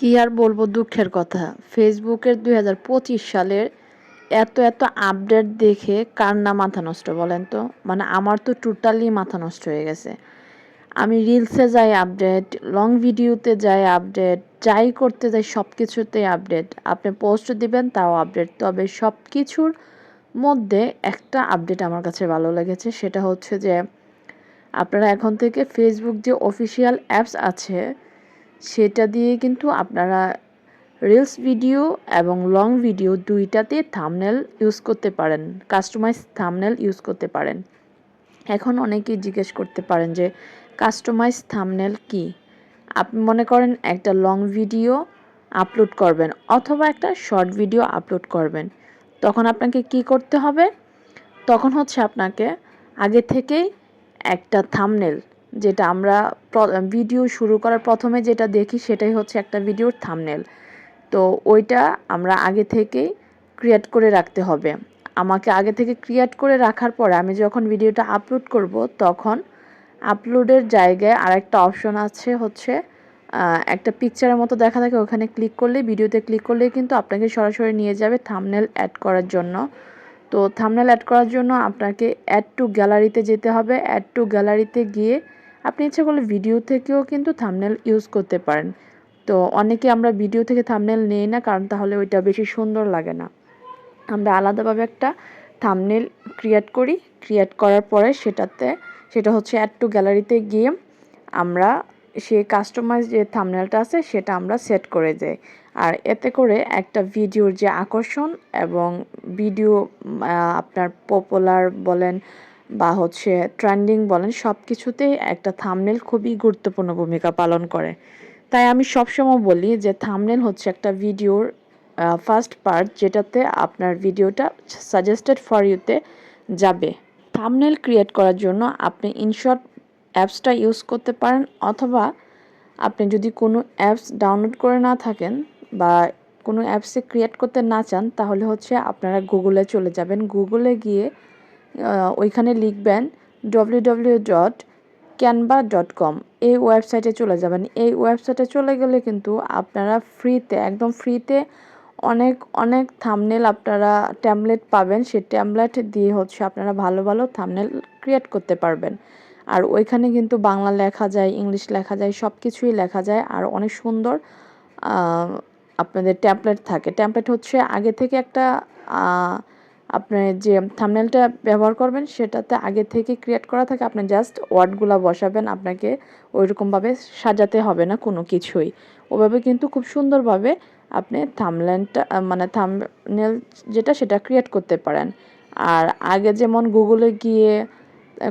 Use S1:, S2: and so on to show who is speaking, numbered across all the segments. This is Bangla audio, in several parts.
S1: কি আর বলব দুঃখের কথা। ফেসবুকের দুই হাজার পঁচিশ সালের এত এত আপডেট দেখে কার না মাথা নষ্ট বলেন তো? মানে আমার তো টোটালি মাথা নষ্ট হয়ে গেছে। আমি রিলসে যাই আপডেট লং ভিডিওতে যাই আপডেট যাই করতে যাই সব কিছুতেই আপডেট আপনি পোস্ট দিবেন, তাও আপডেট তবে সব কিছুর মধ্যে একটা আপডেট আমার কাছে ভালো লেগেছে। সেটা হচ্ছে যে আপনারা এখন থেকে ফেসবুক যে অফিসিয়াল অ্যাপস আছে সেটা দিয়ে কিন্তু আপনারা রিলস ভিডিও এবং লং ভিডিও দুইটাতে থামনেল ইউজ করতে পারেন কাস্টমাইজ থামনেল ইউজ করতে পারেন। এখন অনেকেই জিজ্ঞেস করতে পারেন যে কাস্টমাইজ থামনেল কি? আপনি মনে করেন একটা লং ভিডিও আপলোড করবেন অথবা একটা শর্ট ভিডিও আপলোড করবেন। তখন আপনাকে কি করতে হবে? তখন হচ্ছে আপনাকে আগে থেকেই একটা থামনেল যেটা আমরা ভিডিও শুরু করার প্রথমে যেটা দেখি সেটাই হচ্ছে একটা ভিডিওর থামনেল তো ওইটা আমরা আগে থেকেই ক্রিয়েট করে রাখতে হবে। আমাকে আগে থেকে ক্রিয়েট করে রাখার পরে আমি যখন ভিডিওটা আপলোড করব, তখন আপলোডের জায়গায় আরেকটা অপশন আছে হচ্ছে একটা পিকচারের মতো দেখা থাকে, ওখানে ক্লিক করলে ভিডিওতে ক্লিক করলে কিন্তু আপনাকে সরাসরি নিয়ে যাবে থামনেল অ্যাড করার জন্য। তো থামনেল অ্যাড করার জন্য আপনাকে অ্যাড টু গ্যালারিতে যেতে হবে। অ্যাড টু গ্যালারিতে গিয়ে আপনি ইচ্ছা করলে ভিডিও থেকেও কিন্তু থামনেল ইউজ করতে পারেন। তো অনেকে আমরা ভিডিও থেকে থামনেল নেই না, কারণ তাহলে ওইটা বেশি সুন্দর লাগে না। আমরা আলাদাভাবে একটা থামনেল ক্রিয়েট করি। ক্রিয়েট করার পরে সেটাতে, সেটা হচ্ছে অ্যাড টু গ্যালারিতে গিয়ে আমরা সে কাস্টমাইজ যে থামনেলটা আছে, সেটা আমরা সেট করে যাই আর এতে করে একটা ভিডিওর যে আকর্ষণ এবং ভিডিও আপনার পপুলার বলেন বা হচ্ছে ট্রেন্ডিং বলেন সব কিছুতেই একটা থামনেল খুবই গুরুত্বপূর্ণ ভূমিকা পালন করে। তাই আমি সবসময় বলি যে থামনেল হচ্ছে একটা ভিডিওর ফার্স্ট পার্ট যেটাতে আপনার ভিডিওটা সাজেস্টেড ফর ইউতে যাবে। থামনেল ক্রিয়েট করার জন্য আপনি ইনশর্ট অ্যাপসটা ইউজ করতে পারেন অথবা আপনি যদি কোনো অ্যাপস ডাউনলোড করে না থাকেন বা কোনো অ্যাপসে ক্রিয়েট করতে না চান, তাহলে হচ্ছে আপনারা গুগলে চলে যাবেন। গুগলে গিয়ে ওইখানে লিখবেন W W dot Canva dot com এই ওয়েবসাইটে চলে যাবেন। এই ওয়েবসাইটে চলে গেলে কিন্তু আপনারা ফ্রিতে একদম ফ্রিতে অনেক অনেক থামনেল আপনারা ট্যাবলেট পাবেন। সেই ট্যাবলেট দিয়ে হচ্ছে আপনারা ভালো ভালো থামনেল ক্রিয়েট করতে পারবেন। আর ওইখানে কিন্তু বাংলা লেখা যায়, ইংলিশ লেখা যায় সব কিছুই লেখা যায়। আর অনেক সুন্দর আপনাদের ট্যাবলেট থাকে। ট্যাবলেট হচ্ছে আগে থেকে একটা আপনি যে থামনেলটা ব্যবহার করবেন, সেটাতে আগে থেকে ক্রিয়েট করা থাকে, আপনি জাস্ট ওয়ার্ডগুলো বসাবেন, আপনাকে ওইরকমভাবে সাজাতে হবে না কোনো কিছুই। ওভাবে কিন্তু খুব সুন্দরভাবে আপনি থামলেনটা মানে থামনেল যেটা, সেটা ক্রিয়েট করতে পারেন। আর আগে যেমন গুগলে গিয়ে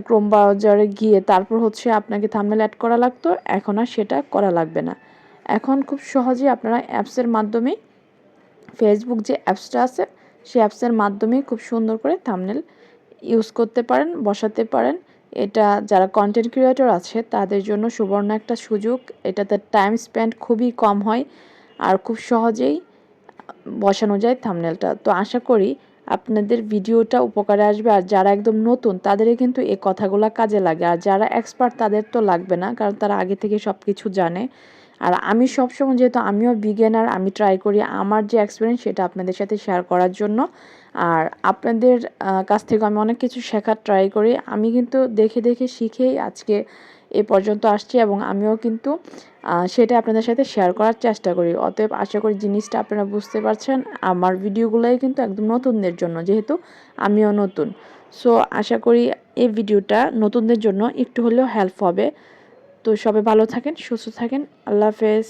S1: ক্রোম ব্রাউজারে গিয়ে তারপর হচ্ছে আপনাকে থামনেল অ্যাড করা লাগতো, এখন আর সেটা করা লাগবে না। এখন খুব সহজেই আপনারা অ্যাপসের মাধ্যমে ফেসবুক যে অ্যাপসটা আছে সেই অ্যাপসের মাধ্যমে খুব সুন্দর করে থামনেল ইউজ করতে পারেন, বসাতে পারেন। এটা যারা কন্টেন্ট ক্রিয়েটর আছে, তাদের জন্য সুবর্ণ একটা সুযোগ। এটাতে টাইম স্পেন্ড খুবই কম হয় আর খুব সহজেই বসানো যায় থামনেলটা তো আশা করি আপনাদের ভিডিওটা উপকারে আসবে আর যারা একদম নতুন তাদেরই কিন্তু এই কথাগুলো কাজে লাগে। আর যারা এক্সপার্ট তাদের তো লাগবে না, কারণ তারা আগে থেকে সব কিছু জানে। আর আমি সবসময় যেহেতু আমিও বিজ্ঞানার আমি ট্রাই করি আমার যে এক্সপিরিয়েন্স সেটা আপনাদের সাথে শেয়ার করার জন্য। আর আপনাদের কাছ থেকে আমি অনেক কিছু শেখার ট্রাই করি। আমি কিন্তু দেখে দেখে শিখেই আজকে এ পর্যন্ত আসছি এবং আমিও কিন্তু সেটা আপনাদের সাথে শেয়ার করার চেষ্টা করি। অতএব আশা করি জিনিসটা আপনারা বুঝতে পারছেন, আমার ভিডিওগুলোই কিন্তু একদম নতুনদের জন্য, যেহেতু আমিও নতুন। সো আশা করি এই ভিডিওটা নতুনদের জন্য একটু হলেও হেল্প হবে। তো সবাই ভালো থাকেন, সুস্থ থাকেন, আল্লাহ হাফেজ।